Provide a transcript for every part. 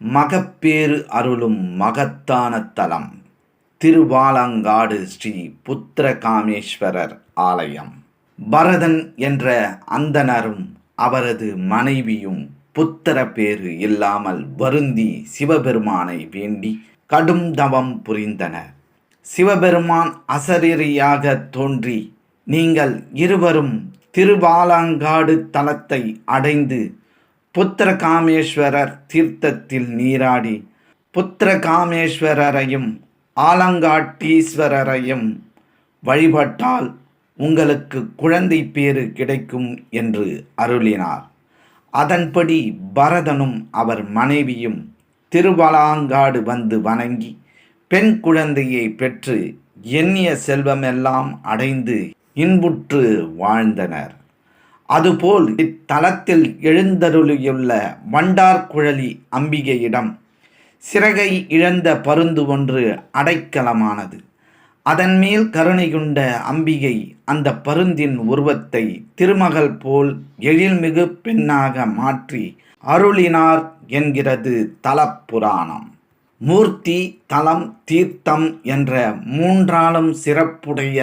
மகப்பேறு அருளும் மகத்தான தலம். திருவாலங்காடு ஸ்ரீ புத்திரகாமேஸ்வரர் ஆலயம். பரதன் என்ற அந்தணரும் அவரது மனைவியும் புத்திர பேறு இல்லாமல் வருந்தி சிவபெருமானை வேண்டி கடும் தவம் புரிந்தனர். சிவபெருமான் அசரீரியாக தோன்றி நீங்கள் இருவரும் திருவாலங்காடு தலத்தை அடைந்து புத்திரகாமேஸ்வரர் தீர்த்தத்தில் நீராடி புத்திரகாமேஸ்வரரையும் ஆலங்காட்டீஸ்வரரையும் வழிபட்டால் உங்களுக்கு குழந்தை பேறு கிடைக்கும் என்று அருளினார். அதன்படி பரதனும் அவர் மனைவியும் திருவலாங்காடு வந்து வணங்கி பெண் குழந்தையை பெற்று எண்ணிய செல்வமெல்லாம் அடைந்து இன்புற்று வாழ்ந்தனர். அதுபோல் இத்தலத்தில் எழுந்தருளியுள்ள வண்டார்குழலி அம்பிகையிடம் சிறகை இழந்த பருந்து ஒன்று அடைக்கலமானது. அதன் மேல் கருணை கொண்ட அம்பிகை அந்த பருந்தின் உருவத்தை திருமகள் போல் எழில்மிகு பெண்ணாக மாற்றி அருளினார் என்கிறது தலப்புராணம். மூர்த்தி தலம் தீர்த்தம் என்ற மூன்றாலும் சிறப்புடைய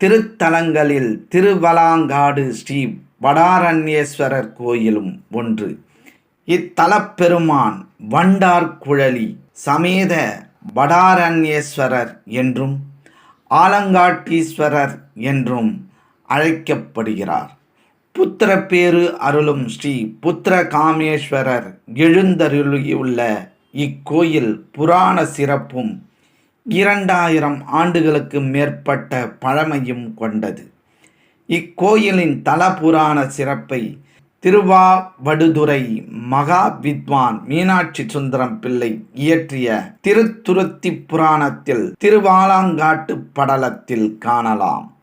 திருத்தலங்களில் திருவலாங்காடு ஸ்ரீ வடாரண்யேஸ்வரர் கோயிலும் ஒன்று. இத்தலப்பெருமான் வண்டார்குழலி சமேத வடாரண்யேஸ்வரர் என்றும் ஆலங்காட்டீஸ்வரர் என்றும் அழைக்கப்படுகிறார். புத்திரப்பேறு அருளும் ஸ்ரீ புத்திர காமேஸ்வரர் எழுந்தருளியுள்ள இக்கோயில் புராண சிறப்பும் இரண்டாயிரம் ஆண்டுகளுக்கு மேற்பட்ட பழமையும் கொண்டது. இக்கோயிலின் தல புராண சிறப்பை திருவாவடுதுறை மகா வித்வான் மீனாட்சி சுந்தரம் பிள்ளை இயற்றிய திருத்துருத்தி புராணத்தில் திருவாலாங்காட்டு படலத்தில் காணலாம்.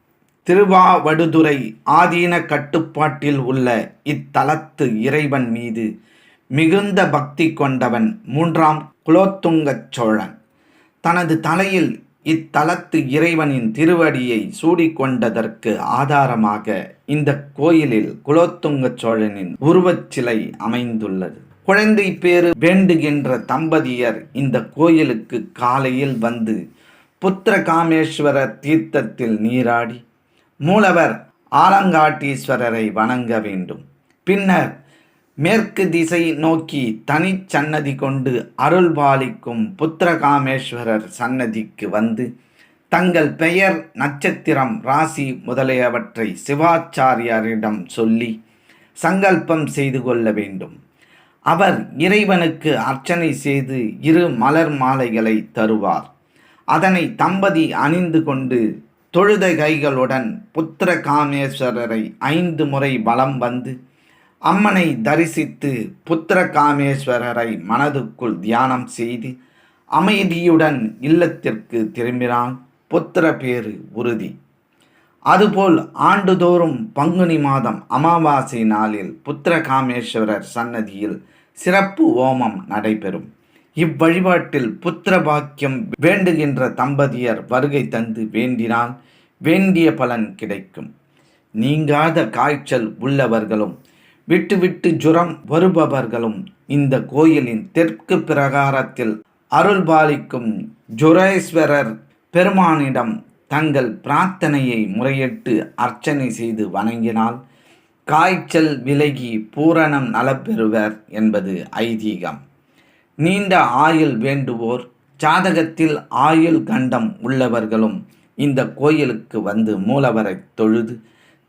திருவாவடுதுறை ஆதீன கட்டுப்பாட்டில் உள்ள இத்தலத்து இறைவன் மீது மிகுந்த பக்தி கொண்டவன் மூன்றாம் குலோத்துங்கச் சோழன். தனது தலையில் இத்தலத்து இறைவனின் திருவடியை சூடிக்கொண்டதற்கு ஆதாரமாக இந்த கோயிலில் குலோத்துங்க சோழனின் உருவச் சிலை அமைந்துள்ளது. குழந்தை பேறு வேண்டுகின்ற தம்பதியர் இந்த கோயிலுக்கு காலையில் வந்து புத்திரகாமேஸ்வரர் தீர்த்தத்தில் நீராடி மூலவர் ஆலங்காட்டீஸ்வரரை வணங்க வேண்டும். பின்னர் மேற்கு திசை நோக்கி தனிச்சன்னதி கொண்டு அருள் பாலிக்கும் புத்திரகாமேஸ்வரர் சன்னதிக்கு வந்து தங்கள் பெயர் நட்சத்திரம் ராசி முதலியவற்றை சிவாச்சாரியாரிடம் சொல்லி சங்கல்பம் செய்து கொள்ள வேண்டும். அவர் இறைவனுக்கு அர்ச்சனை செய்து இரு மலர் மாலைகளை தருவார். அதனை தம்பதி அணிந்து கொண்டு தொழுத கைகளுடன் புத்திர காமேஸ்வரரை ஐந்து முறை வலம் வந்து அம்மனை தரிசித்து புத்திர காமேஸ்வரரை மனதுக்குள் தியானம் செய்து அமைதியுடன் இல்லத்திற்கு திரும்பினால் புத்திர பேறு உறுதி. அதுபோல் ஆண்டுதோறும் பங்குனி மாதம் அமாவாசை நாளில் புத்திர காமேஸ்வரர் சன்னதியில் சிறப்பு ஓமம் நடைபெறும். இவ்வழிபாட்டில் புத்திர பாக்கியம் வேண்டுகின்ற தம்பதியர் வருகை தந்து வேண்டினால் வேண்டிய பலன் கிடைக்கும். நீங்காத காய்ச்சல் உள்ளவர்களும் விட்டு விட்டு ஜுரம் வருபவர்களும் இந்த கோயிலின் தெற்கு பிரகாரத்தில் அருள் பாலிக்கும் ஜுரேஸ்வரர் பெருமானிடம் தங்கள் பிரார்த்தனையை முறையிட்டு அர்ச்சனை செய்து வணங்கினால் காய்ச்சல் விலகி பூரணம் நலப்பெறுவர் என்பது ஐதீகம். நீண்ட ஆயுள் வேண்டுவோர் ஜாதகத்தில் ஆயுள் கண்டம் உள்ளவர்களும் இந்த கோயிலுக்கு வந்து மூலவரை தொழுது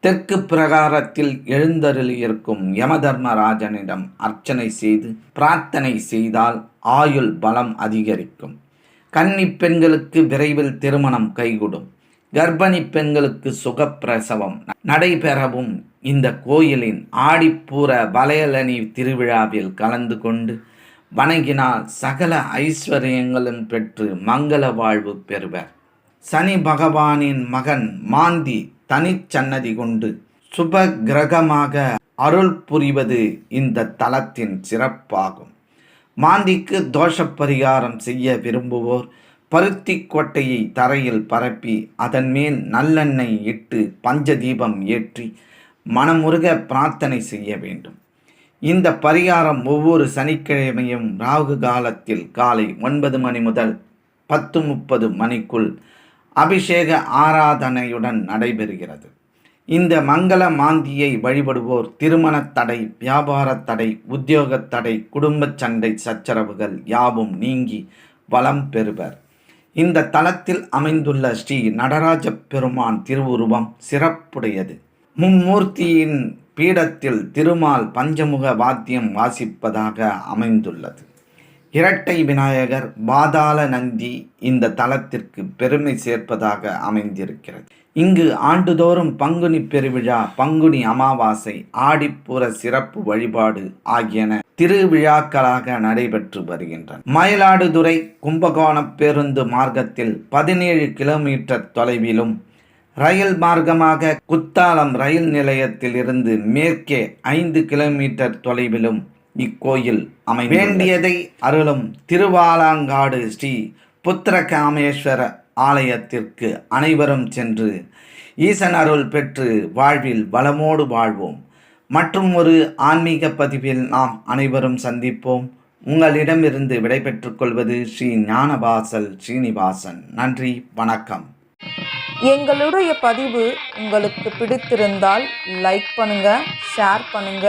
தெற்கு பிரகாரத்தில் எழுந்தருளியிருக்கும் யமதர்மராஜனிடம் அர்ச்சனை செய்து பிரார்த்தனை செய்தால் ஆயுள் பலம் அதிகரிக்கும். கன்னி பெண்களுக்கு விரைவில் திருமணம் கைகூடும். கர்ப்பிணி பெண்களுக்கு சுகப்பிரசவம் நடைபெறவும் இந்த கோயிலின் ஆடிப்பூர வலையலனி திருவிழாவில் கலந்து கொண்டு வணங்கினால் சகல ஐஸ்வர்யங்களும் பெற்று மங்கள வாழ்வு பெறுவர். சனி பகவானின் மகன் மாந்தி தனிச்சன்னதி கொண்டு சுப கிரகமாக அருள் புரிவது இந்த தலத்தின் சிறப்பாகும். மாந்திக்கு தோஷ பரிகாரம் செய்ய விரும்புவோர் பருத்தி கொட்டையை தரையில் பரப்பி அதன் மேல் நல்லெண்ணெய் இட்டு பஞ்சதீபம் ஏற்றி மனமுருக பிரார்த்தனை செய்ய வேண்டும். இந்த பரிகாரம் ஒவ்வொரு சனிக்கிழமையும் ராகு காலத்தில் காலை ஒன்பது மணி முதல் பத்து முப்பது மணிக்குள் அபிஷேக ஆராதனையுடன் நடைபெறுகிறது. இந்த மங்கள மாந்தியை வழிபடுவோர் திருமண தடை வியாபாரத் தடை உத்தியோகத் தடை குடும்பச் சண்டை சச்சரவுகள் யாவும் நீங்கி வளம் பெறுவர். இந்த தலத்தில் அமைந்துள்ள ஸ்ரீ நடராஜ பெருமான் திருவுருவம் சிறப்புடையது. மும்மூர்த்தியின் பீடத்தில் திருமால் பஞ்சமுக வாத்தியம் வாசிப்பதாக அமைந்துள்ளது. இரட்டை விநாயகர் பாதாள நந்தி இந்த தலத்திற்கு பெருமை சேர்ப்பதாக அமைந்திருக்கிறது. இங்கு ஆண்டுதோறும் பங்குனி பெருவிழா பங்குனி அமாவாசை ஆடிப்புற சிறப்பு வழிபாடு ஆகியன திருவிழாக்களாக நடைபெற்று வருகின்றன. மயிலாடுதுறை கும்பகோணம் பேருந்து மார்க்கத்தில் பதினேழு கிலோமீட்டர் தொலைவிலும் ரயில் மார்க்கமாக குத்தாலம் ரயில் நிலையத்தில் இருந்து மேற்கே ஐந்து கிலோமீட்டர் தொலைவிலும் இக்கோயில் அமை வேண்டியதை அருளும் திருவாலாங்காடு ஸ்ரீ புத்திரகாமேஸ்வர ஆலயத்திற்கு அனைவரும் சென்று ஈசன் அருள் பெற்று வாழ்வில் வளமோடு வாழ்வோம். மற்றும் ஒரு ஆன்மீக பதிவில் நாம் அனைவரும் சந்திப்போம். உங்களிடமிருந்து விடைபெற்றுக் கொள்வது ஸ்ரீ ஞானபாசல் ஸ்ரீனிவாசன். நன்றி வணக்கம். எங்களுடைய பதிவு உங்களுக்கு பிடித்திருந்தால் லைக் பண்ணுங்க ஷேர் பண்ணுங்க